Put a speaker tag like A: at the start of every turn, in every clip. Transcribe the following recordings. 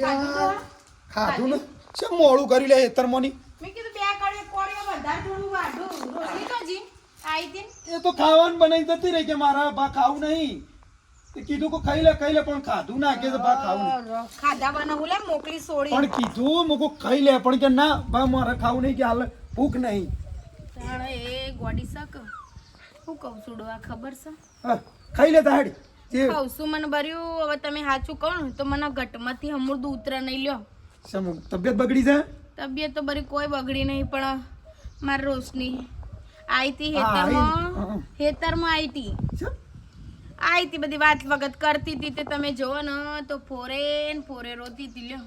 A: ખાધું ને? છે મોડું કરી લે હેતર મોની?
B: મેં કીધું બે કડી કોળીઓ વધારે થોડું વાઢું. રોટલી તો આઈ હતી
A: એ તો ખાવાનું બનાવી જતી રહી કે મારા બા ખાવું નહીં. કીધું કે ખાઈ લે ખાઈ લે પણ ખાધું ના કે બા ખાવું
B: મોકલી સોડી
A: પણ કીધું મુકો ખાઈ લે પણ કે ના બા મારે ખાવું નહીં કે હાલ ભૂખ નહીં.
B: તાણે એ ગોડી શક. હું કહું છું આ ખબર છે?
A: ખાઈ લે તાડી
B: છું મને ભર્યું હવે તમે સાચું કહો ને તો મને ઘટમાંથી હમુરદું ઉતરા નહીં લ્યો.
A: સમ તબિયત બગડી છે?
B: તબિયત તો બરી કોઈ બગડી નહીં પણ મારી રોશની. આઈ. તી
A: હા,
B: હેતરમાં હેતરમાં આઈ
A: આઈતી
B: આઈ તી બધી વાત વગત કરતી હતી તે તમે જોવો ને તો ફોરે ને ફોરે રોતી હતી લ્યો.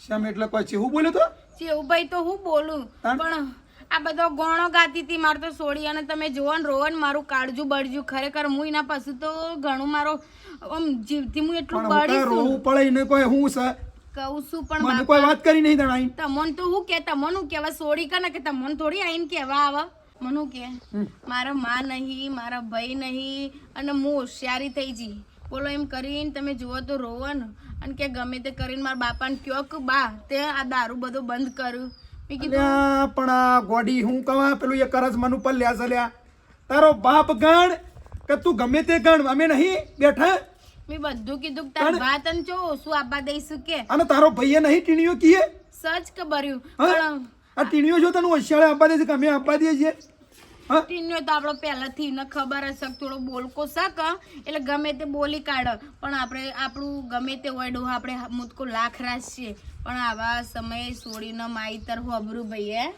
A: સમ એટલે કોઈ છે હું બોલ્યો તો?
B: ચેવુભાઈ તો હું બોલું પણ આ બધો ગોણો ગાતી હતી મારે તો સોડી અને તમે જુઓ ને રોવન મારું કાળજું બળજું. ખરેખર હું એના પછી તો ઘણું મારો આમ જીવથી હું એટલું બળી
A: રોવું પડે એને કોઈ હું છે?
B: કહું છું પણ
A: મને કોઈ વાત કરી નહીં તણાઈ
B: તમોન તો હું કે તમોન હું કેવા સોડી કને કે તમોન થોડી આઈને કેવા આવ. મને કે મારા માં નહીં મારા ભાઈ નહીં અને હું હોશિયારી થઈ જી. બોલો એમ કરીને તમે જુઓ તો રોવન ને અને કે ગમે તે કરીને મારા બાપાને કયો કે બા તે આ દારૂ બધું બંધ કર્યું
A: અલ્યા, પણ આ ગોડી હું કવા પેલું એ કરજ મન ઉપર લ્યા ચલ્યા તારો બાપ ગણ કે તું ગમે તે ગણ અમે નહીં બેઠા.
B: મેં બધું કીધું તાર વાત અને જો શું આપવા દઈશું કે?
A: અને તારો ભાઈએ નહીં ટીણીઓ કીએ?
B: સચ
A: કબર્યું
B: પણ
A: આ ટીણીઓ જો તને હોશિયાળે આપવા દે છે કે અમે આપવા દઈએ છીએ
B: ટીન્યો તો આપણો પહેલાથી ને ખબર હશે થોડો બોલકો શક એટલે ગમે તે બોલી કાઢ. પણ આપણે આપણું ગમે તે ડોહા આપણે મુદકો લાખ રાખીએ પણ આવા સમયે છોડીને માઈતર હોબરું ભાઈ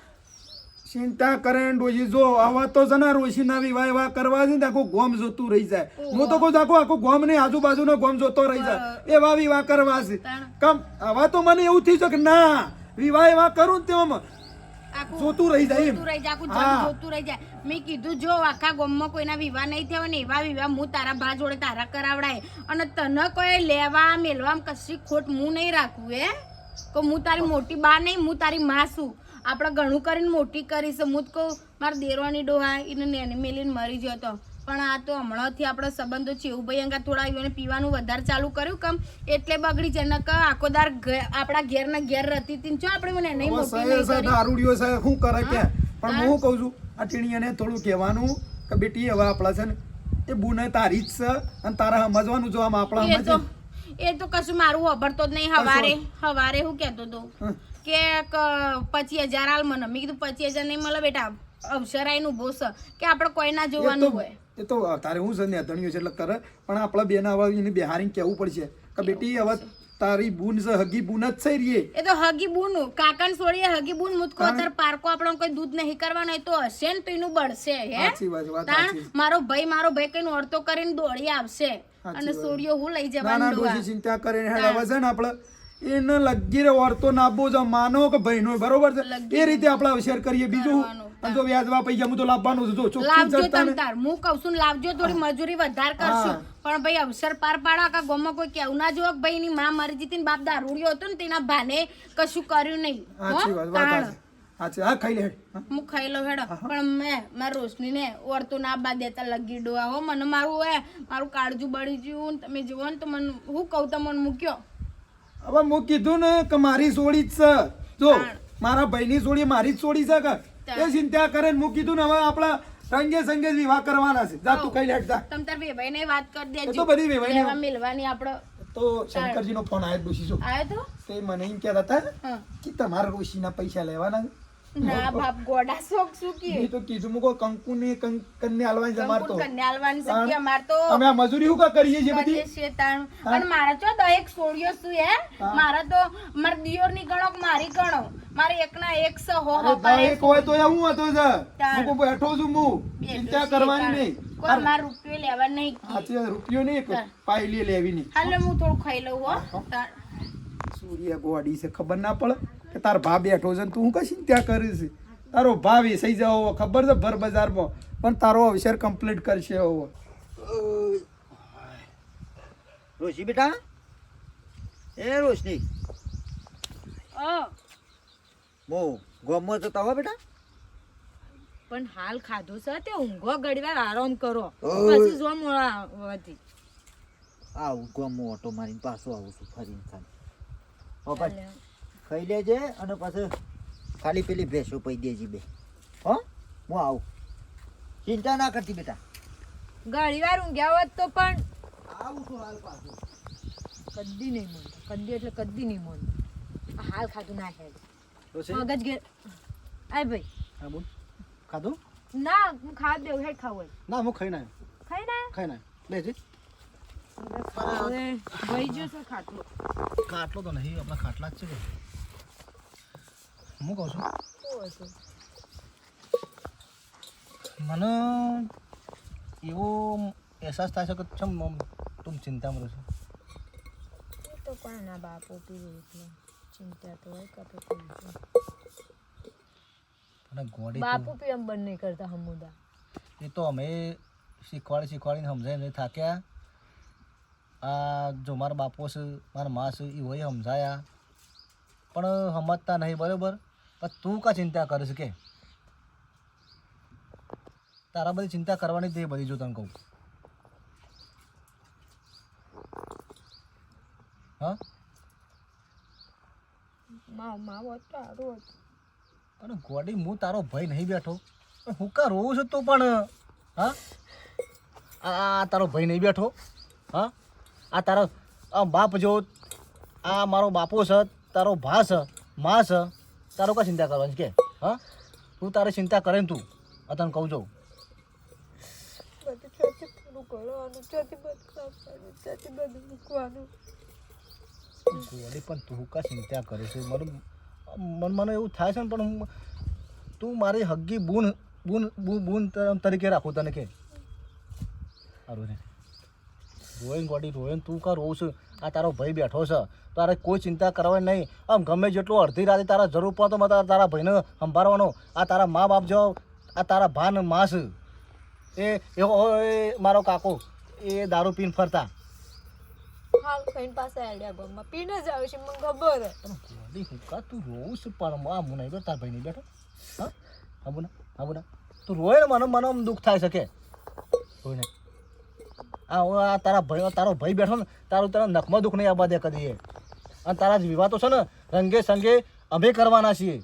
A: ચિંતા કરે ડોજી ડોશી જો આવા તો જના રોશી ના વિવાહ એવા કરવા છે ને આખું ગોમ જોતું રહી જાય. હું તો કહું આખું આખું ગોમ ને આજુબાજુનો ગોમ જોતો રહી જાય. એવા વિવાહ કરવા છે. કમ આવા તો મને એવું થયું છે કે ના વિવાહ એવા કરું ને તેમાં
B: આખું
A: જોતું રહી જાય
B: જોતું રહી જાય જોતું રહી જાય. મેં કીધું જો આખા ગામમાં કોઈના વિવાહ નહીં થયો ને એવા વિવાહ હું તારા ભા જોડે તારા કરાવડાય. અને તને કોઈ લેવા મેલવા કશી ખોટ હું નહીં રાખું એ કે હું તારી મોટી બા નહીં હું તારી માં છું. આપણે ઘણું કરીને મોટી કરીશ. હું જ કહું મારા દેરવાની ડોહા એને નેની મેલીને મરી ગયો હતો પણ આ તો હમણાંથી આપણો સંબંધો છે એવું ભાઈ અંગા થોડા એને પીવાનું વધારે ચાલુ કર્યું કમ એટલે બગડી છે નક આખો દાર આપણા ઘેર ના ઘેર રહેતી હતી જો આપણે મને નહીં મોટી નહીં કરી.
A: દારૂડિયો છે શું કરે કે? પણ હું. કહું છું આ ટીણીયાને થોડું કહેવાનું કે બેટી હવે આપણા છે ને એ બુને તારી જ છે અને તારા સમજવાનું જો આમ આપણા સમજે.
B: એ તો કશું મારું ખબરતો જ નહીં હવારે હવારે હું કહેતો
A: તો
B: કે પચીસ હજાર હાલ મને. મેં કીધું પચીસ હજાર નહીં મળે બેટા અવસરાયનું ઊભો કે આપણે કોઈ ના જોવાનું હોય.
A: એ તો તારે હું છે ને અધણ્યો છે એટલે કરે પણ આપણા બેના હવે એને બિહારીને કહેવું પડશે કે બેટી હવે તારી બુન છે હગી બુન જ છે રીએ
B: એ તો હગી બુન કાકણ છોડીએ હગી બુન મુતકો. અત્યારે પારકો આપણો કોઈ દૂધ નહીં કરવાનો તો હશે ને એનું બળશે હે?
A: સાચી વાત વાત
B: મારો ભાઈ મારો ભાઈ કઈ ઓળતો કરીને દોડી આવશે. અને. સોડિયો હું લઈ
A: ના
B: જવાનું
A: ના. ચિંતા કરીને હેડ હવે છે ને આપણે એને લગી રે ઓરતો નાબો જો માનો કે ભાઈનો બરોબર છે? એ રીતે આપણે શેર કરીએ. બીજું. અને જો વ્યાજવા પૈસા હું તો લાવવાનો છું જો
B: લાવજો તમતાર હું કહું છું લાવજો થોડી મજૂરી વધાર કરશું. પણ ભાઈ અવસર પાર પાડો કે ગોમાં કોઈ કેવું ના જોવો ભાઈ ની માં મરી જતી બાપ દારૂડિયો હતો ને તેના ભાને કશું કર્યું નહીં.
A: સાચી વાત વાત સાચી. સાચી હા ખાઈ લે હું.
B: ખાઈ લઉં હેડો. પણ મેં મારી રોશની ને ઓરતું ના બા દેતા લગી ડોવા હો મને મારું હે મારું કાળજું બળી ગયું ને તમે જુઓ ને તો મને હું કહું તમને મૂક્યો.
A: હવે હું કીધું ને કે મારી સોડી જ છે. જો. મારા ભાઈની સોડી મારી જ સોડી છે કે. એ ચિંતા કરે ને મૂકી દઉં ને હવે આપણા સંગે સંગે વિવાહ કરવાના છે. જા તું કઈ લેટ જા.
B: તમ તાર વેવાઈ ને વાત કરી દેજો
A: તો બધી વેવાઈને
B: ને મિલવાની આપણો
A: તો શંકરજીનો ફોન આવ્યો ડોશી જો
B: આવ્યો તો?
A: તે મને એમ કહેતા હતા કે તમારા રોશીના પૈસા લેવાના છે.
B: ના બાપ ગોડા શોખ શું કે?
A: તો કીધું મુકો કંકુ ને મારે
B: માર તો.
A: અમે મજૂરી શું કરીએ છીએ બધી?
B: કરીએ છીએ મારા ચો દહેક સોડિયો શું હે? મારા તો મારા દિયોરની ગણો મારી ગણો? મારે એકના એક સ હો હો
A: અરે દરેક હોય તો હું હતો મુકો બેઠો છું હું ચિંતા કરવાની નહીં.
B: કોઈ માર રૂપિયો લેવા નહીં
A: સાચી રૂપિયો નહીં એક પાયલી લેવી નહીં.
B: હાલો હું થોડું ખાઈ લઉં હો.
A: સૂર્ય ગોડી છે ખબર ના પડે. કે તાર ભા બેઠો છે તું હું કઈ ત્યાં કરીશ છે? તારો ભા વેસાઈ જાવ ખબર છે ભર બજારમાં પણ તારો અવસર કમ્પ્લીટ કરશે હવે.
C: રોશી બેટા? એ રોશની. મો ગોમમાં જતા હો બેટા?
B: પણ હાલ ખાધું છે તે ઊંઘો ઘડીવાર આરામ કરો. પછી જો મોડા વધી
C: આવું ગોમમાં ઓટો મારીને પાછો આવું છું ફરીને ખાલી. ભાઈ. ખાઈ લેજે અને પછી ખાલી પેલી ભેંસો પૈ દેજી બે. હો? હું આવું. ચિંતા ના કરતી બેટા.
D: ઘણી વાર ઊંઘ્યા હોત તો પણ
C: આવું છું હાલ પાછું.
D: કદી નહીં મનતો કદી એટલે કદી નહીં મનતો હાલ ખાધું ના
E: છે?
D: મગજ ઘેર આય ભાઈ.
E: હા બોલ. ખાધું?
D: ના હું ખા દેવું હેડ ખાવું
E: ના હું ખાઈ ના
D: ખાઈ ના?
E: ખાઈ ના લેજે
D: ભાઈ જો શું ખાતું
E: ખાટલો તો નહીં આપણા ખાટલા જ છે હું કહું છું મને એવો અહેસાસ થાય છે કે છમ આમ તું ચિંતામાં રહે છે
D: તો કોના બાપો પીવું એટલે ચિંતા તો હોય કપે પીવું
E: ગોડી
D: બાપુ પી એમ બંધ નહીં કરતા હમુદા
E: એ તો અમે શીખવાડી શીખવાડીને સમજાય નહીં થાક્યા આ જો મારા બાપો છે મારા મા છે એ હોય સમજાયા પણ સમજતા નહીં બરાબર પણ તું કા ચિંતા કરીશ કે? તારા બધી ચિંતા કરવાની તે બધી જો તને કહું. હા?
D: મા મા હોત. તો
E: અને ગોડી હું તારો ભાઈ નહીં બેઠો. હું કા રોવું છું તું પણ? હા? આ આ તારો ભાઈ નહીં બેઠો. હા? આ તારો આ બાપ જો આ મારો બાપો છે તારો ભા છે મા છે. તારો કા ચિંતા કરવાની કે? હા? તું તારે ચિંતા કરે ને તું. આ તને કહું છું.
D: બધું ચોથી પૂરું કરવાનું ચોથી બધું ચોથી બધું મૂકવાનું.
E: ગોડી પણ તું કા ચિંતા કરે છે? મારું મન મને એવું થાય છે ને પણ હું તું મારી હગ્ગી બૂન બૂન બૂન બૂન તરીકે રાખું તને કે. સારું છે રોયન ગોડી રોયન તું કા રોવું છું આ તારો ભાઈ બેઠો છે. તારે કોઈ ચિંતા કરવાની નહીં. આમ ગમે જેટલું અડધી રાતે તારા જરૂર પડે તો તારા ભાઈને સંભાળવાનો. આ તારા મા બાપ જો આ તારા ભા ને મા એ એવો એ મારો કાકો એ દારૂ પીને ફરતા.
D: હાલ ખાઈને પાસે આડ્યા ગામમાં પીને જ આવે છે મને ખબર
E: ગોડી હુકા તું રોવું છું? પણ આ હું નહીં બેઠો તારા ભાઈને બેઠો. હા? આબુના આબુના તું રોય ને મને મને દુઃખ થાય શકે કે. રોય ને આ હું આ તારા ભાઈ તારો ભાઈ બેઠો ને, તારું તારા નખમાં દુઃખ નહીં આવવા દે કદી અને તારા જ વિવાહ તો છે ને, રંગે સંગે અમે કરવાના છીએ.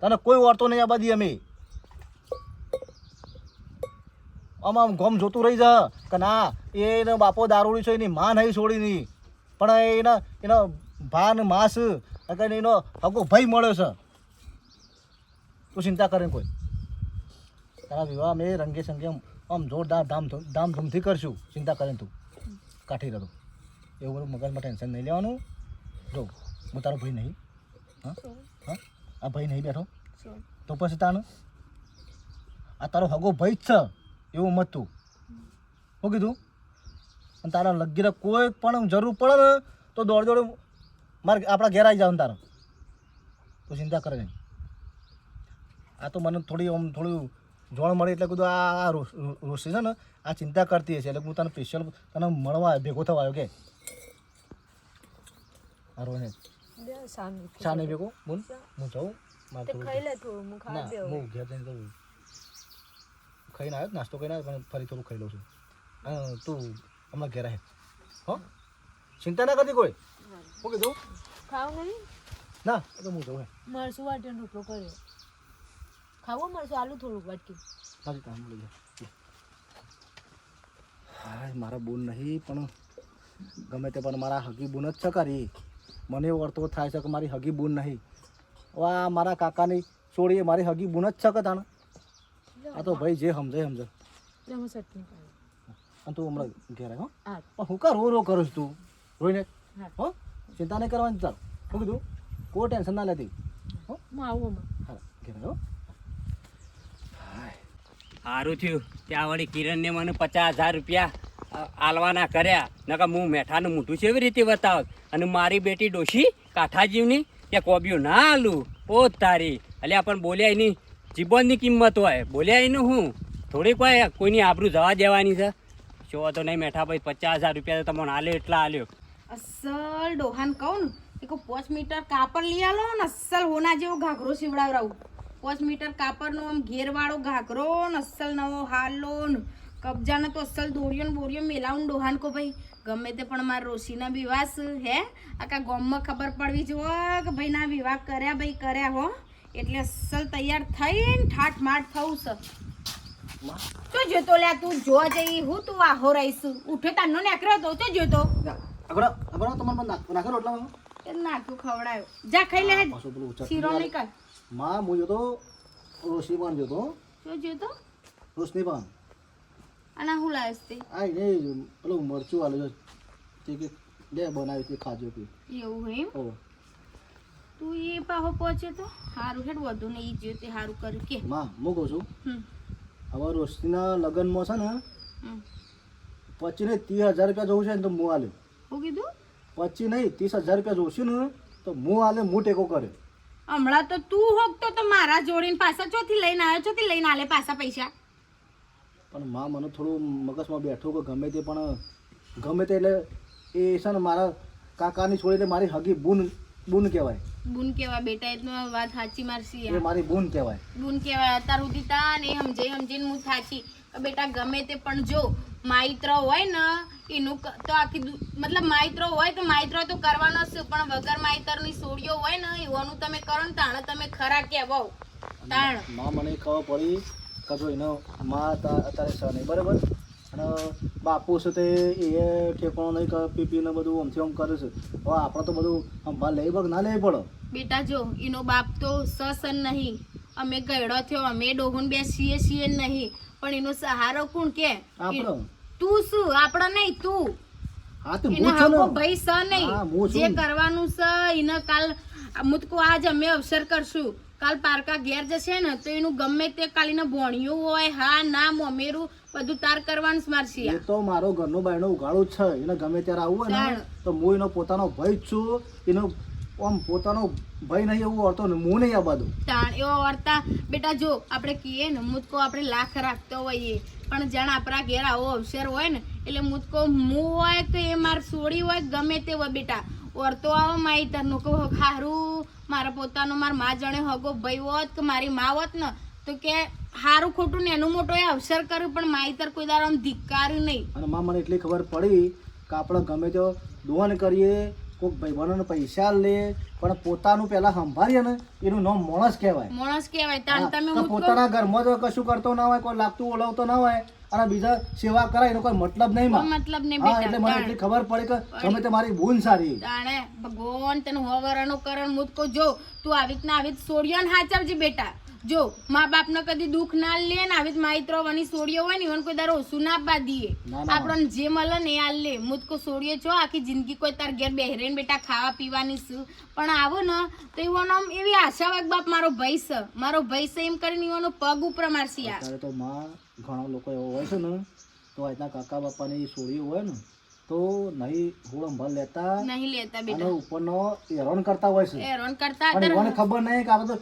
E: તને કોઈ વાર્તો નહીં દઈએ અમે. આમ આમ ગમ જોતું રહી જા, કે ના, એનો બાપો દારૂડી છે, એની માં નહીં છોડી નહીં પણ એના એનો ભાન, માસ અગર એનો હગો ભાઈ મળ્યો છે. તું ચિંતા કરે કોઈ. તારા વિવાહ અમે રંગે સંગે આમ- જોરદાર ધામ ધામધૂમથી કરશું. ચિંતા કરે તું. કાઠી રહ્યો એવું બધું મગજમાં ટેન્શન નહીં લેવાનું. જો હું તારો ભાઈ નહીં. હા? હા? આ ભાઈ નહીં બેઠો? તો પછી તાનું આ તારો હગો ભાઈ જ છે. એવું મત તું. શું કીધું? અને તારા લગીરે કોઈ પણ જરૂર પડે ને તો દોડ દોડ મારે આપણા ઘેર આવી જાવ તારો. તું ચિંતા કરે નહીં. આ તો મને થોડી આમ થોડું જોણ મળે એટલે કીધું આ રોશી છે ને આ ચિંતા કરતી હશે. એટલે હું તને સ્પેશિયલ તને મળવા ભેગો થવા આવ્યો કે? હારું ને
D: બે સામે
E: ચા નહીં ભેગો? બોલ. હું જાઉં? મારે થોડું ના હું ઘેર જઈને જવું ખાઈને આવ્યો નાસ્તો કરીને આવ્યો પણ ફરી થોડું ખાઈ લઉં છું. તું હમણાં ઘેર હે હો? ચિંતા ના કરતી કોઈ?
D: ખાવ નહીં?
E: ના એ તો હું જવું હે
D: કર્યો. ખાવો મળશે આલુ થોડુંક વાટકી.
E: કામ મળી હાય મારા બોન નહીં પણ ગમે તે પણ મારા હગી બોન જ છે કરી મને એવો અર્થો થાય છે કે મારી હગી બોન નહીં. વા મારા કાકાની છોડીએ મારી હગી બોન જ છે કે તાણ? આ તો ભાઈ જે સમજે સમજે. અને તું હમણાં ઘેર આવ્યો હો.
D: હા.
E: પણ હું કા રો રો કરું છું તું? રોઈને
D: હો.
E: ચિંતા નહીં કરવાની ચાલ. શું કીધું કોઈ ટેન્શન ના લેતી. હો?
D: હું આવું હમણાં.
E: હા ઘેર આવ્યો હો.
F: સારું થયું. ત્યાં વળી કિરણને મને પચાસ હજાર રૂપિયા આલવાના કર્યા. નકર હું મેઠાનું મોઢું છે એવી રીતે બતાવત. અને મારી બેટી ડોશી કાઠાજીવની, કે કોબિયું ના આલું. ઓ તારી. એટલે પણ બોલ્યા એની જીબનની કિંમત હોય. બોલ્યા એનું હું? થોડીક હોય, કોઈની આબરૂ જવા દેવાની છે. જો તો નહીં મેઠા ભાઈ પચાસ હજાર રૂપિયા તો તમને આલ્યો એટલા આલ્યો.
B: અસલ ડોહાન કહું ને, એક પાંચ મીટર કાપડ લઈ આલો ને, અસલ હોના જેવો ઘાઘરો સીવડાવરાવું. પાંચ મીટર કાપડનો આમ ઘેરવાળો ઘાઘરો ને અસલ નવો હાલો ને કબજાને તો અસલ દોરીઓ ને બોરીઓ મેલાવું ડોહાન કો ભાઈ. ગમે તે પણ મારા રોશીના વિવાહ છે, હે? આખા ગોમમાં ખબર પડવી જો કે ભાઈ ના વિવાહ કર્યા ભાઈ કર્યા હો. એટલે અસલ તૈયાર થઈને ઠાઠ માઠ થવું છે. શું જોતો લે તું જો જઈ હું તું આહો રહીશ. ઉઠે તારનો નેકરો તો તો જોતો
E: આગળ આગળ તમારે નાખ- રોટલામાં.
B: નાખ્યું ખવડાયો. જા ખાઈ લે. શીરો નીકળ
E: માં હું જોતો રોશની પાન જોતો.
B: શું જોતો?
E: રોશની પાન
B: અને હું લાવીશ તે?
E: આ ને પેલું મરચું આલે છે. કે દે બનાવી તે ખાજો કે.
B: એવું એમ?
E: ઓ
B: તું એ પાહો પહોંચે તો. સારું હેડ વધુ ને ઈ જો તે સારું કર્યું. કે.
E: માં હું કહું છું.
B: હમ.
E: હવે રોશનીના લગ્નમાં છે ને
B: હમ.
E: પચી નહીં ત્રીસ હજાર રૂપિયા જોવું છે ને તો હું આલે.
B: શું કીધું?
E: પછી નહીં ત્રીસ હજાર રૂપિયા જોશે ને તો હું આલે હું ટેકો કરે.
B: હમણાં તો તું હોકતો તો મારા જોડીને પાછા ચોથી લઈને આવ્યો ચોથી લઈને આલે પાછા પૈસા?
E: પણ માં મને થોડું મગજમાં બેઠો કે ગમે તે પણ ગમે તે એટલે એ છે ને મારા કાકાની છોડી એટલે મારી હગી બૂન બૂન કહેવાય.
B: બુન કહેવાય બેટા એટલે વાત સાચી મારસી
E: એ મારી બૂન કહેવાય.
B: બુન કહેવાય અત્યાર સુધી તા ને સમજે સમજીને હું થાચી. બેટા ગમે તે પણ જો માઇત્ર હોય ને એનું તો આખી મતલબ માઇત્ર હોય તો માઇત્ર તો કરવાનો જ છે પણ વગર માઇતરની સોડીઓ હોય ને એવાનું તમે કરો ને તાણે તમે ખરા કહેવો તાણ.
E: માં મને ખબર પડી કે જો એનો માં અત્યારે છે નહીં બરાબર? અને બાપુ છે તે એ ઠેકાણો નહીં પીપીને બધું આમથી આમ કરે છે. હવે આપણે તો બધું સંભાળ લઈ પડે ના લઈ પડો.
B: બેટા જો એનો બાપ તો સસન નહીં. અમે ગયડો થયો અમે ડોહુન બે છીએ છીએ નહીં. પણ એનો સહારો કોણ કે?
E: આપણે?
B: તું શું? આપણે નહીં તું.
E: હા તો
B: એના
E: હું છું
B: હગો
E: ને
B: ભાઈ સ નહીં જે કરવાનું છે એને કાલ મુતકો આજ અમે અવસર કરશું. કાલ પારકા ઘેર જશે ને તો એનું ગમે તે કાલીને ભોણિયું હોય હા ના મમેરું બધું તાર કરવાનું જ
E: એ તો મારો ઘરનો બાયનો ઉગાડું જ છે. એને ગમે ત્યારે આવું હોય ને તો હું એનો પોતાનો ભાઈ છું. એનો આમ પોતાનો ભાઈ નહીં એવું હોતો ને હું નહીં આ બધું
B: તાણ એવો વર્તા. બેટા જો આપણે કહીએ ને મુતકો આપણે લાખ રાખતો હોઈએ. પણ જાણ આપણા ઘેર આવો અવસર હોય ને, એટલે મુદકો મું હોય કે એ માર સોડી હોય, ગમે તે હોય બેટા. ઓરતો આવો માઈ તરનું કે ખારું મારા પોતાનો માર મા જણે હગો ભાઈ હોત કે મારી મા હોત ને, તો કે હારું ખોટું ને એનું મોટો એ અવસર કર્યું, પણ માઈતર કોઈ દાડો આમ ધિક્કાર્યું નહીં.
E: અને મા મને એટલી ખબર પડી કે આપણે ગમે તો દોન કરીએ કોઈક ભાઈબંધોને પૈસા લે પણ પોતાનું પેલા સંભાળીએ ને એનું નામ માણસ કહેવાય.
B: માણસ કહેવાય. તમે
E: પોતાના ઘરમાં કશું કરતો ના હોય કોઈ લાગતું ઓળવતો ના હોય અને બીજા સેવા કરાય એનો કોઈ મતલબ નહીં માં.
B: મતલબ નહીં
E: હા એટલે મને એટલી ખબર પડી કે તમે તમારી મારી બૂન સારી.
B: તાણે ભગવાન તને હવારાનો કરણ મુદકો જો તું આવી રીતના આવી જ સોડિયો ને હાચવજે બેટા. જો મા બાપને કદી દુઃખ ના લે ને આવી જ માઇત્રો વની સોડિયો હોય ને ઈવન કોઈ દારો ઓછું ના
E: ના.
B: આપણને જે મળે ને આ લે. મુદકો સોડિયો છો આખી જિંદગી કોઈ તાર ઘેર બેહરેન બેટા ખાવા પીવાની શું? પણ આવો ને તો આમ એવી આશાવાદ બાપ મારો ભાઈ છે. મારો ભાઈ છે એમ કરીને એવાનો પગ ઉપર મારસી આ.
E: તો માં ઘણા લોકો એવો હોય છે ને તો આજના કાકા બાપાની સોળી હોય ને તો નહીં હોળ અંભાળ લેતા
B: નહીં લેતા બેટા.
E: ઉપરનો એરોન કરતા હોય છે.
B: એરોન કરતા
E: ખબર નહીં કે આ તો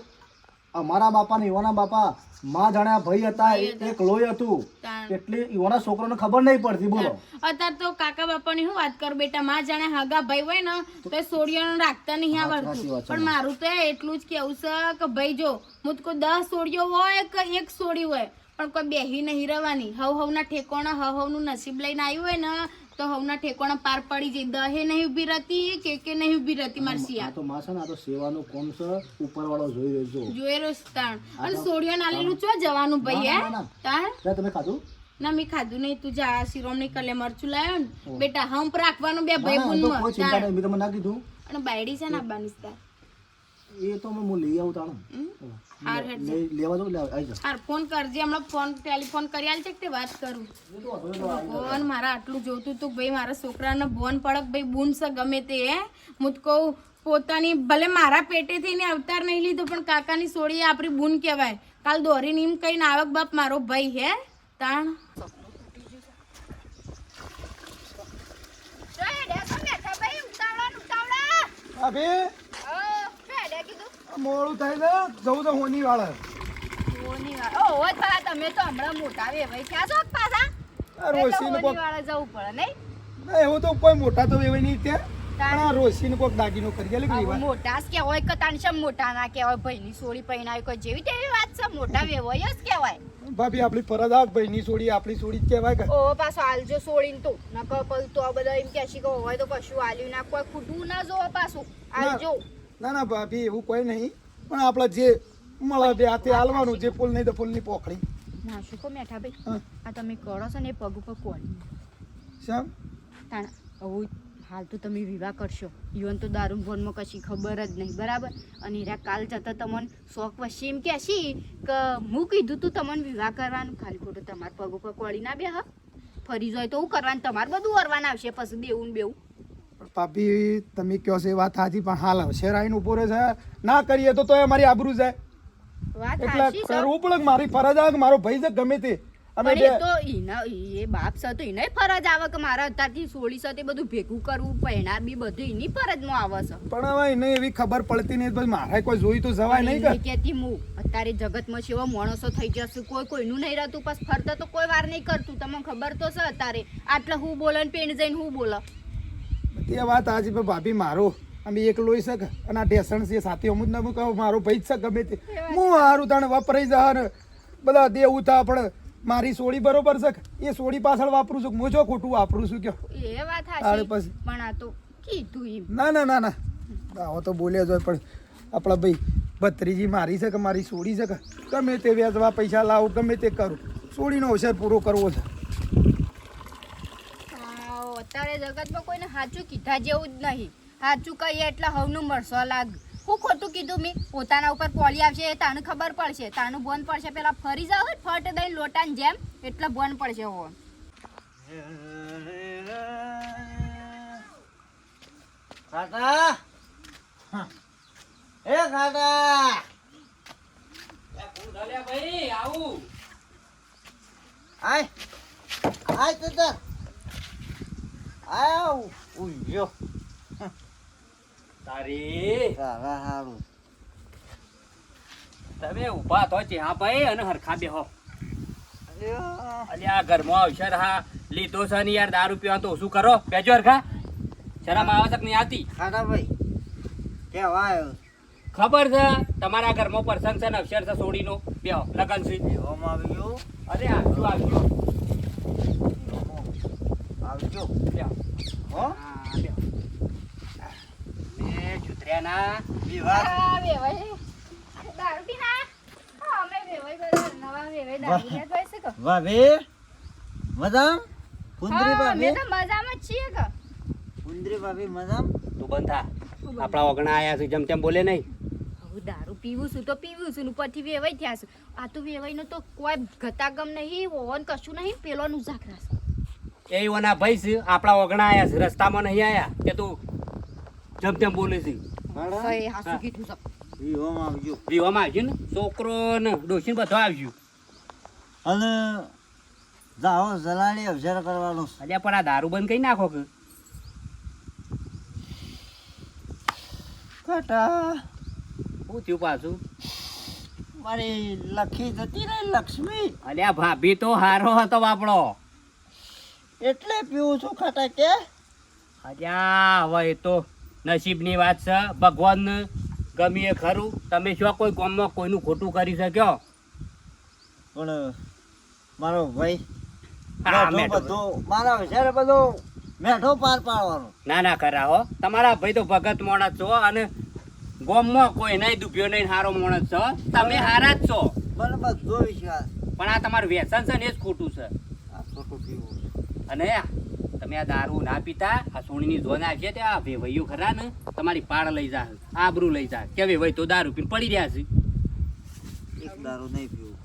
E: અમારા બાપા ને એવાના બાપા માં જાણ્યા ભાઈ હતા એક લોહી હતું. એટલે એવાના છોકરાને ખબર નહીં પડતી બોલો.
B: અત્યારે તો કાકા બાપાની હું વાત કરું બેટા માં જાણે હગા ભાઈ હોય ને તો સોડિયો રાખતા નહીં
E: હા,
B: આવડતું. પણ મારું તો એટલું જ કેવું છે કે ભાઈ જો મુજકો દસ સોડિયો હોય કે એક સોડી હોય પણ કોઈ બેહી નહીં રહેવાની હવ હવના ઠેકોણા હવ હવનું નસીબ લઈને આવ્યું હોય ને તો હવના ઠેકોણા પાર પડી જઈ દહે નહીં ઊભી રહેતી કે કે નહીં ઊભી રહેતી મારી સિયા
E: તો માં છે ને આ તો સેવાનું કોમ છે? ઉપરવાળો જોઈ રહેજો
B: જોઈ રહ્યો તાણ. અને સોડિયો નાલેલું છો જવાનું ભાઈ હે. તાણ?
E: તમે ખાધું?
B: ના મેં ખાધું નહીં. તું જા શિરોમણી કલે મરચું લાવ્યો ને. બેટા હંપ રાખવાનું બે ભાઈ
E: બુન નહીં. મેં તમને ના કીધું.
B: અને બાયડી છે ને છે
E: એ તો મેં હું લઈ આવું તાણ.
B: હમ? હાર હેડ જા.
E: લેવા આવી
B: હાર ફોન કરજે હમણાં ફોન ટેલિફોન કરી આલ છે કે તે વાત કરું. ભગવાન મારા આટલું જોતું તું ભાઈ મારા છોકરાને બોન પડક ભાઈ બૂન છે ગમે તે હે. હું તો કહું પોતાની ભલે મારા પેટે થઈને અવતાર નહીં લીધો પણ કાકાની સોળી એ આપણી બૂન કહેવાય. કાલ દોરીને એમ કહીને આવક બાપ મારો ભાઈ હે. તાણ.
A: અભી મોડું થાય ને જવું તો હોની વાળા.
D: તમે તો હમણાં મોટા વેવાઈ ક્યાં છો પાછા.
A: રોશી ને કોક
D: વાળા જવું પડે નહીં?
A: ના, એવું તો કોઈ મોટા તો એવા નહીં ત્યાં. પણ આ રોશીને કોક દાગીનો કરી ગયા કે
D: આવું મોટા જ કહેવાય કે તાણ શેમ મોટા ના કહેવાય ભાઈની સોળી પહેરાવી કોઈ જેવી તેવી વાત છે મોટા વેવાય જ કહેવાય.
A: ભાભી આપણી ફરજ આ ભાઈની સોળી આપણી સોડી જ કહેવાય કે.
G: ઓ પાછો આલજો સોડીને તો. નકર પછી તો આ બધા એમ કહેશે કે હોય તો કશું આલ્યું ના કોઈ ખૂટું ના જોવો પાછું. આલજો.
A: ના ના ભાભી એવું કોઈ નહીં. પણ આપણે જે મળે બે હાથે હાલવાનું જે ફૂલ નહીં તો ફૂલની પોખડી
G: ના શું કહો મેઠા ભાઈ? આ તમે કરો છો ને એ પગ ઉપર કોણ?
A: શ્યામ
G: તાણ હવે હાલ તો તમે વિવાહ કરશો. ઈવન તો દારૂ ભોનમાં કશી ખબર જ નહીં બરાબર? અને એરા કાલ જતા તમને શોખ વચ્ચે એમ કહેશી કે હું કીધું તું તમને વિવાહ કરવાનું. ખાલી ખોટું તમારા પગ ઉપર કોળી ના બે હા ફરી જોઈએ તો હું કરવાનું? તમારે બધું કરવાનું આવશે. પછી દેવું ને બેવું
A: ભાભી તમે કહો છો એ વાત સાચી પણ હાલ શેર આવીને ઊભો રહે છે. ના કરીએ તો તોય મારી આબરૂ જાય એટલે કરવું પડે મારી ફરજ આવે મારો ભાઈ છે ગમે તે. અમે
G: તો ઈના એ બાપ છે તો એને ફરજ આવે કે મારા અત્યારથી સોળી સાથે બધું ભેગું કરવું પહેણાર બી બધું એની ફરજમાં આવે છે.
A: પણ હવે એને એવી ખબર પડતી નહીં મારે કોઈ જોઈ તો જવાય નહીં
G: પણ
A: કે.
G: એમ હું અત્યારે જગતમાં માં એવા માણસો થઈ જશે કોઈ કોઈનું નહીં રહેતું પછી ફરતા તો કોઈ વાર નહીં કરતું તમને ખબર તો છે અત્યારે. આટલા હું બોલે ને પેણ જઈને હું બોલે.
A: તે વાત આજે ભાભી મારો અમે એકલો શકે અને આ ઢેસણ છે સાથે અમુક ને અમુક મારો ભાઈ જ છે ગમે તે. હું હારું તાણે વપરાઈ જા ને બધા દેવું થા પણ મારી સોડી બરોબર છે એ સોડી પાછળ વાપરું છું હું જો ખોટું વાપરું છું કયો?
G: એ વાત
A: તારે પછી.
G: પણ આ તો કીધું એમ.
A: ના ના ના ના. આવો તો બોલ્યા જ હોય પણ આપણા ભાઈ ભત્રીજી મારી છે કે મારી સોડી છે કે ગમે તે વ્યાજવા પૈસા લાવું ગમે તે કરું સોળીનો અવસર પૂરો કરવો છે.
G: અત્યારે જગતમાં કોઈને સાચું કીધા જેવું જ નહીં. સાચું કહીએ એટલે હવનું મળશો લાગ હું ખોટું કીધું મેં? પોતાના ઉપર પોલી આવશે એ તાને ખબર પડશે. તાનું બોન પડશે. પેલા ફરી જાવ ફટ દઈ લોટાની જેમ એટલે બોન પડશે હો.
C: ખાટા એ ખાટા
F: ભાઈ આવું.
C: આય. આય તતા આય ઉયો
F: તારી.
C: હારું.
F: તમે ઊભા તો ત્યાં ભાઈ અને હરખા બેહો. અલ્યા. આ ઘરમાં આવશે હા. લીધો છે ને યાર દારૂ પીવા તો શું કરો. બેજો હરખા. શરમ આવે તક નહીં આવતી?
C: ખાટા ભાઈ. કેવાય
F: ખબર છે તમારા ઘરમાં પ્રસંગ છે ને અક્ષર છે સોડીનો બેહો લગન છે.
C: બેહોમાં આવી ગયું
F: અરે આવજો આવજો
C: આવજો. હો?
F: હા બેહો
C: વિવાહ.
G: આ દારૂ પીને અમે વેવાઈ બધા. નવા વેવાઈ દારૂ પીને જ હોય છે કે?
C: મજામ? કુંદરી
G: હા, અમે તો મજામાં છીએ કે.
C: કુંદરી ભાભી મજામ?
F: તું બંધ આપણા ઓગણા આયા છે જેમ તેમ બોલે નહીં.
G: હવે દારૂ પીવું છું તો પીવું છું ને ઉપરથી વેવાઈ થયા છું. આ તો વેવાઈનો તો કોઈ ગતાગમ નહીં ઓવન કશું નહીં પેલોનું ઝાકરા છે.
F: એ ઓના ભાઈ છે આપણા ઓગણા આયા છે રસ્તામાં નહીં આયા કે તું જેમ તેમ બોલે છે.
G: છે?
C: આવજો.
F: ને છોકરો ને? ડોશી બધો આવજો.
C: અને જાઓ જલાડી અવસર કરવાનું
F: અલ્યા પણ આ દારૂ બંધ કઈ નાખો કે?
C: કાટા
F: થયું પાછું?
C: મારી લખી જતી રહી લક્ષ્મી.
F: અલ્યા ભાભી તો હારો હતો બાપડો
C: એટલે પીવું છું ખાટા કે?
F: હવે એ તો નસીબની વાત છે. ભગવાન ગમીએ ખરું. તમે શું કોઈ ગામમાં કોઈનું ખોટું કરી શક્યો?
C: પણ મારો ભાઈ મારા વિચારે બધો મેઠો પાર પાડવાનો.
F: ના ના ખરા હો. તમારા ભાઈ તો ભગત માણસ છો અને ગામમાં કોઈ નહીં દુભ્યો નહીં હારો માણસ છો. તમે હારા જ છો.
C: બરાબર બધો વિશ્વાસ.
F: પણ આ તમારું વ્યસન છે ને એ જ ખોટું છે. અને તમે આ દારૂ ના પીતા આ સોણીની ઝોન છે તે આ વેવૈયું ખરા ને? તમારી પાળ લઈ જા આબરૂ લઈ જા. કે વેવાઈ તો દારૂ પીને પડી રહ્યા છે.
C: એક દારૂ નહીં પીવું.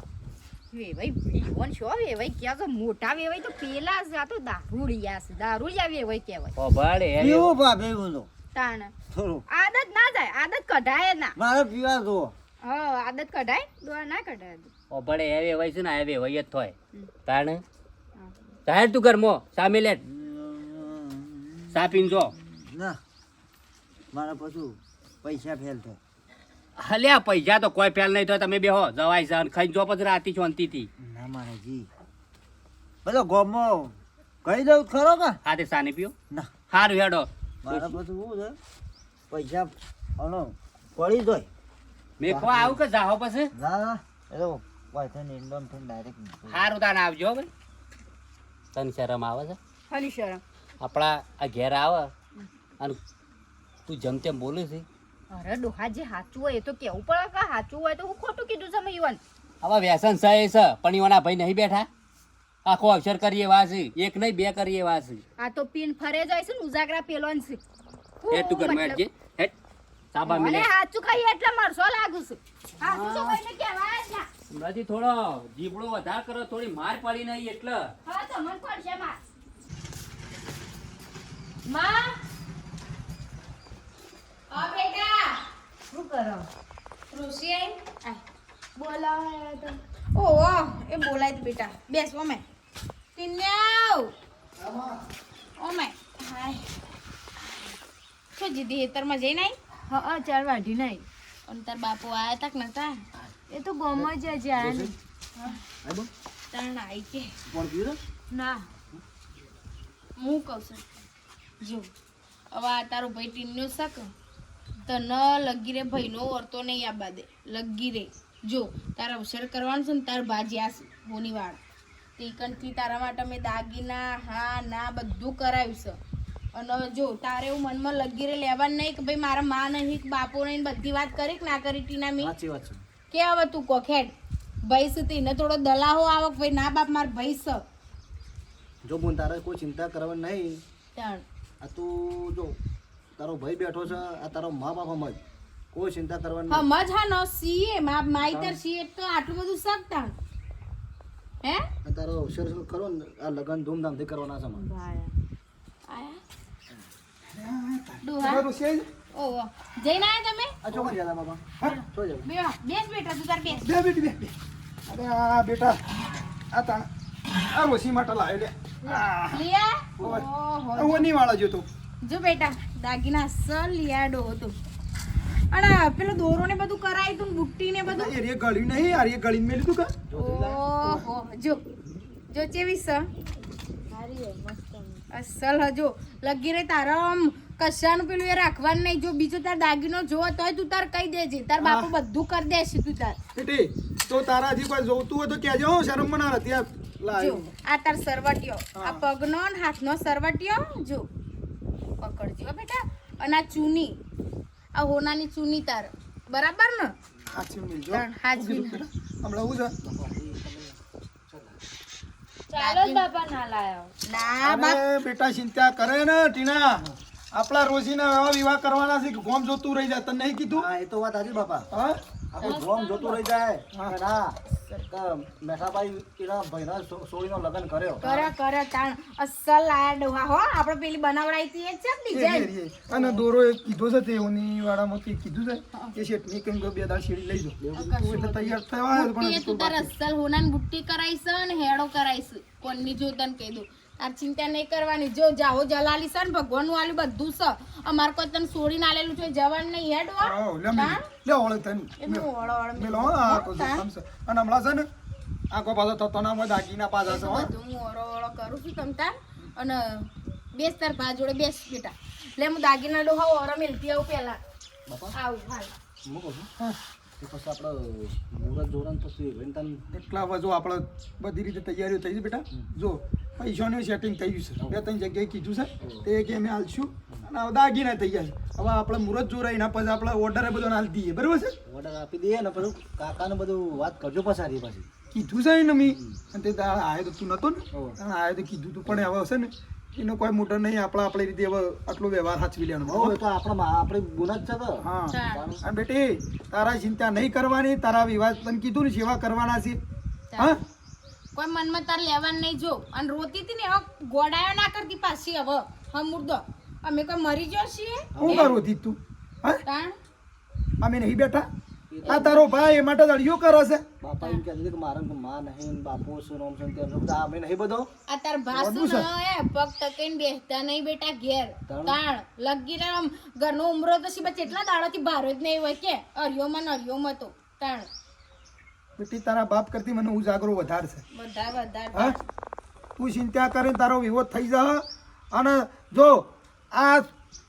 G: વેવાઈ પીવન છો વેવાઈ ક્યાં તો મોટા વેવાઈ તો પેલા છે આ તો દારૂડિયા છે. દારૂડિયા વેવાઈ કહેવાય.
F: ઓ ભલે એ
C: પીવું ભાભી તો.
G: તાણ. આદત ના જાય આદત કઢાય ના.
C: મારે પીવા જુઓ
G: હા આદત કઢાય દોર ના કઢાય.
F: ઓ એ વેવાઈ છે ને એ વેવાઈ જ થાય. તાણે? જાહેર તું ઘરમાં સામે લે. સાપીન જો
C: ના મારે પછી પૈસા ફેલ થાય.
F: હલ્યા પૈસા તો કોઈ ફેલ નહીં થાય તમે બેહો જવાય છે અને ખાઈ જો પછી રાતી શાંતિથી.
C: ના મારે જી. બધો ગોમો કહી દઉં ખરો કે?
F: હા તે સાની પીઓ.
C: ના.
F: સારું હેડો.
C: મારે પછી શું છે? પૈસા અનો પડી જાય.
F: મેં ખવા આવું કે જાહો પછી?
C: ના ના એ તો વાયથાને એકદમ થઈને ડાયરેક્ટ
F: સારું તાને આવજો ભાઈ. તને શરમ આવે છે?
B: ખાલી શરમ.
F: આપણા આ ઘેર આવે અને તું જેમ તેમ બોલે છે
B: અરે ડોહા જે સાચું હોય એ તો કેવું પડે? કે સાચું હોય તો હું ખોટું કીધું છે ઈવન?
F: આવા વ્યસન છે એ છે પણ ઈવાના ભાઈ નહીં બેઠા. આખો અક્ષર કરીએ વાસી છે એક નહીં બે કરીએ વાસી છે
B: આ તો પીન ફરે જાય છે ને ઉજાગરા પેલો છે
F: હેડ તું હેડ જે હેડ સાબા મિલે
B: સાચું ખાઈ એટલે મારસો લાગુ છે. સાચું તો કોઈને કહેવાય જ ના.
F: હમણાંથી થોડો જીબડો વધારે કરો થોડી માર પડી નહીં એટલે.
B: હા તો મન પડશે માં માં આ બેટા. શું કરો? ઋષિ આઈ બોલાવા તો ઓહો એ બોલાય તો બેટા. બેસ ઓમે. તિન્યાવ ઓમે. હાય. શું જીદી હેતરમાં જઈને આવી
D: હા ચાર વાઢી નહીં.
B: અને તાર બાપુ આયા તક નતા?
D: એ તો ગમો જ જ્યાં. ને
B: તાણ આઈ કે.
D: ના.
B: હું કહું છું. જો. હવે આ તારો ભાઈ ટીનનો શક? તને લગી રે ભાઈનો ઓરતો નહીં આ બાદે. લગી રે. જો તારા અવસર કરવાનું છે ને તાર ભાજી આ હોની વાળ તે તારા માટે મેં દાગીના હા ના બધું કરાવ્યું છે. અને જો તારે એવું મનમાં લગી રે લેવાનું નહીં કે ભાઈ મારા માં નહીં કે બાપો નહીં બધી વાત કરી કે ના કરી ટીના મી
E: સાચી વાત છે.
B: કે હવે તું કોખેડ ભાઈ છે ને થોડો દલાહો આવક ભાઈ ના બાપ માર ભૈસ છે
E: જો બોન તારે કોઈ ચિંતા કરવાની નહીં
B: તાણ.
E: આ તું જો તારો ભાઈ બેઠો છે આ તારો મા બાપ મજ કોઈ ચિંતા કરવાની
B: મજ હા નો સીએ મા માઈતર સીએ તો આટલું બધું શકતા હે?
E: આ તારો અવસર ખરો ને આ લગ્ન ધૂમધામથી કરવાના છે મારે.
B: આયા. ડોહા
A: છે જ?
B: ઓહો. જઈને આયા તમે?
E: આ ચોકન જતા બાબા.
A: હા?
E: છો જાવ
B: બે બેસ બેટા તું તાર બેસ.
A: બે બેટી બે બે. અરે આ બેટા આ તાણ આ રોશી માટે લાવ્યો લે.
B: લિયા ઓહો.
A: આ ઓની વાળા જોતો
B: જો બેટા દાગીના અસલ લિયાડો હતો તો. પેલો દોરો ને બધું કરાય તું બુટ્ટી ને બધું?
A: એ ગળી નહીં આ ગળી ગળીને મેં કા?
B: ઓહો જો. જો ચેવી સ? અસલ હજો લગી રે તારા આમ કશાનું પેલું એ રાખવાનું નહીં. જો બીજો તાર દાગીનો જોવો તોય તું તાર કહી દેજે. તાર બાપુ બધું કરી દેશે તું તાર.
A: બેટી તો તારા હજી કોઈ જોતું હોય તો કહેજો શરમ મના નથી આ
B: તાર સરવટિયો. આ પગનો ને હાથનો સરવટિયો જો. પકડજો હો બેટા. અને આ ચૂની. આ હોનાની ચૂની તાર. બરાબર ને?
D: ચાલો બાપા ના લાયો.
B: ના
A: બેટા ચિંતા કરે ને ટીના. આપણા રોશીના એવા વિવાહ કરવાના છે કે ગોમ જોતું રહી જાય તને નહીં કીધું?
E: હા એ તો વાત સાચી બાપા.
A: હા?
E: આપણું ગોમ જોતું રહી જાય. ના કે એના ભાઈના સોળીનો લગ્ન કર્યો.
B: કરે કરે તાણ અસલ આયા હો. આપણે પેલી બનાવડાઈ હતી એ છે ડિઝાઇન.
A: અને દોરો એ કીધો છે તેઓની વાળામાં તે કીધું છે? કે શેઠની કંઈક બે દાળ લઈ તું એટલે તૈયાર થવા
B: બુટ્ટી
A: પણ
B: તું તાર અસલ હોનાની બુટ્ટી કરાઈશ અને હેડો કરાઈશ. કોની જો તને કહી દઉં. તાર ચિંતા નહીં કરવાની. જો જાઓ જલાલી સર ને ભગવાનનું આલું બધું છે. અમાર કોઈ તને છોડીને આલેલું છે જવાન નહીં હેડ.
A: લે. લે ઓળે તને.
B: એમનું ઓળો ઓળો
A: મેલો હો, આ કો જોખમ અને હમણાં છે ને આખો પાછો થતો ના હોય દાગીના પાછા છે હું.
B: ઓળો ઓળો કરું છું તમ તાર. અને બેસ તાર ભા જોડે બેસ બેટા. લે હું દાગીના ડોહા ઓરો મેલતી આવું પહેલા.
E: બાપા.
B: આવું હાલ.
E: હું કહું છું? પછી આપણે મુહૂર્ત જોરણ પછી
A: એટલા હવે જો આપણે બધી રીતે તૈયારીઓ થઈ છે બેટા. જો પૈસાનું સેટિંગ થઈ ગયું છે. બે ત્રણ જગ્યાએ કીધું છે. તે કે અમે હાલશું. અને હવે દાગીના તૈયાર છે. હવે આપણે મુહૂર્ત જોરાઈ ના પછી આપણે ઓર્ડર બધો હાલ દઈએ બરાબર છે?
E: ઓર્ડર આપી દઈએ ને પછી કાકાને બધું વાત કરજો પછી સારી પાછી.
A: કીધું છે ને મેં. અને તે આવ્યો તો તું નતો ને? આવ્યો તો કીધું તું. પણ હવે હશે ને? એનો કોઈ મોટો નહીં આપણે આપણી રીતે હવે આટલો વ્યવહાર સાચવી લેવાનો.
E: હવે તો આપણા આપણે ગુના જ છે
A: હા. અને બેટી તારા ચિંતા નહીં કરવાની તારા વિવાદ તને કીધું ને સેવા કરવાના છે. હા?
B: કોઈ મનમાં તાર લેવા નહીં જો. અને રોતી હતી ને હવે ગોડાયો ના કરતી પાછી હવે હમ મુર્દો. અમે કોઈ મરી ગયો છીએ?
A: હું કરું તું હા? અમે નહીં બેઠા? આ તારો ભાઈ એ માટે દળિયો કરે છે.
E: બાપા એમ કહેતા હતા કે મારા માં નહીં બાપો છે નોમ ને તેમ છે. અમે નહીં બધો?
B: આ તાર ભાસુ ન હે પગ ટકીને બેસતા નહીં બેટા ઘેર.
E: તાણ.
B: લગી રામ ઘરનો ઉમરો તો સીબા કેટલા દાડોથી ભારો જ નહીં હોય કે? અરિયોમાં અરિયો અરિયોમાં તો. તાણ.
A: બેટી તારા બાપ કરતી મને ઉજાગરો વધારે છે
B: વધાર વધાર.
A: હા? તું ચિંતા કરે તારો વિવો થઈ જા. અને જો આ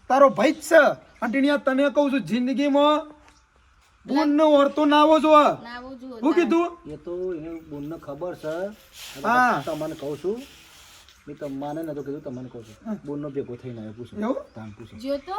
A: તારો ભાઈ જ છે. અને ટીણીયા તને કહું છું જિંદગીમાં બુન નો ઓરતો ના આવો જો.
B: નાવો જો
A: હું કીધું?
E: એ તો એને બોનને ખબર છે.
A: હા.
E: તમને કહું છું. મેં તમને નતો કીધું તમને કહું છું. બોનનો ભેગો થઈને આવ્યો પૂછો.
A: એવું?
E: તાન પૂછો.
B: જો તો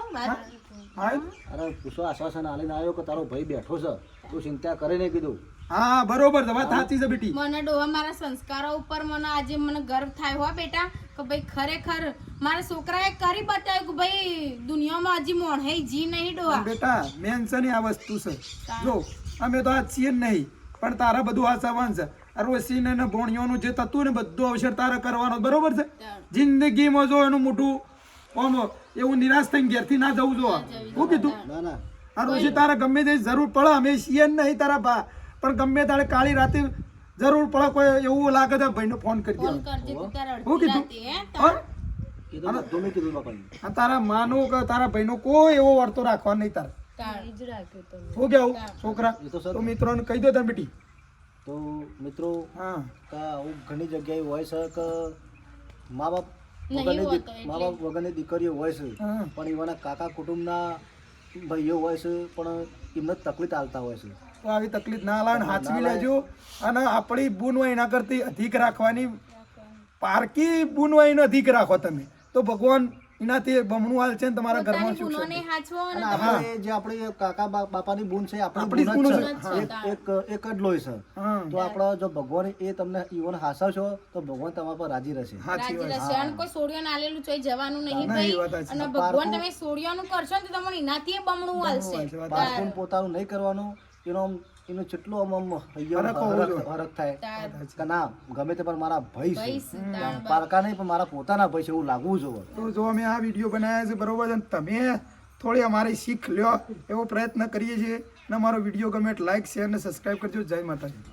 E: અરે પૂછો આશ્વાસન આલીને આવ્યો કે તારો ભાઈ બેઠો છે. તું ચિંતા કરે ને કીધું.
A: હા બરોબર છે વાત સાચી છે બેટી.
B: મને ડોહા મારા સંસ્કારો ઉપર મને આજે મને ગર્વ થાય હો બેટા કે ભાઈ ખરેખર મારા છોકરાએ કરી બતાવ્યું કે ભાઈ દુનિયામાં હજી મોણહે જી નહીં ડોહા.
A: બેટા મેન છે ને આ વસ્તુ છે. જો અમે તો આ છીએ નહીં પણ તારા બધું આ સવાન છે. આ રોશીને ને ભોણિયોનું જે થતું ને બધું અવસર તારે કરવાનો બરોબર છે? જિંદગીમાં જો એનું મોટું ઓમ એવું નિરાશ થઈને ઘેરથી ના જવું જો હું કીધું? આ તારે ગમે તે જરૂર પડે અમે છીએ નહીં તારા બા પણ ગમે તારે કાળી રાતે જરૂર પડે કોઈ એવું લાગે તો ભાઈને ફોન કરી
B: દે શું
A: હું કીધું? તારા? માનો કે તારા ભાઈનો કોઈ એવો વર્તો રાખવા નહીં તારે. શું કેવું છોકરા
E: તો સર
A: મિત્રોને કહી દો તમે બેટી.
E: તો મિત્રો
A: હા.
E: કે આવું ઘણી જગ્યાએ હોય છે કે મા બાપ વગરની મા બાપ વગરની દીકરીઓ હોય છે
A: હા.
E: પણ એવાના કાકા કુટુંબના ભાઈઓ હોય છે પણ એમને તકલીફ આલતા હોય છે.
A: તો આવી તકલીફ ના લાવે હાચવી લેજો. અને આપણી બુનવાઈ ના કરતી અધિક રાખવાની. પારકી બૂન હોય અધિક રાખો તમે. તો ભગવાન એનાથી બમણું હાલ છે ને તમારા ઘરમાં
B: શું
A: સુખ
B: ગુનોને
A: શાંતિ.
B: હાચવો અને
E: અને આપણે જે આપણી કાકા બાપાની બૂન છે
A: આપણી
E: બૂન છે. એક એક એક જ લોહી છે. તો આપણો જો ભગવાન એ તમને ઈવન હાસવશો તો ભગવાન તમારા પર રાજી રહેશે.
B: રાજી રહેશે. અને કોઈ સોડિયો આલેલું છે જવાનું નહીં ભાઈ. અને ભગવાન તમે સોડિયાનું કરશો ને તો તમને એનાથી બમણું હાલશે.
A: છે, વાત
E: પોતાનું નહીં કરવાનું. એનો એનું જેટલો આમ.
A: હરખ
E: થાય. કે ના ગમે તે પણ મારા ભાઈ છે. પારકા નહીં પણ મારા પોતાના ભાઈ છે એવું લાગવું જોઈએ.
A: તો જો અમે આ વીડિયો બનાવ્યા છે બરોબર છે અને તમે થોડી અમારી શીખ લ્યો એવો પ્રયત્ન કરીએ છીએ. અને અમારો વીડિયો ગમે લાઈક શેર અને સબસ્ક્રાઈબ કરજો. જય માતાજી.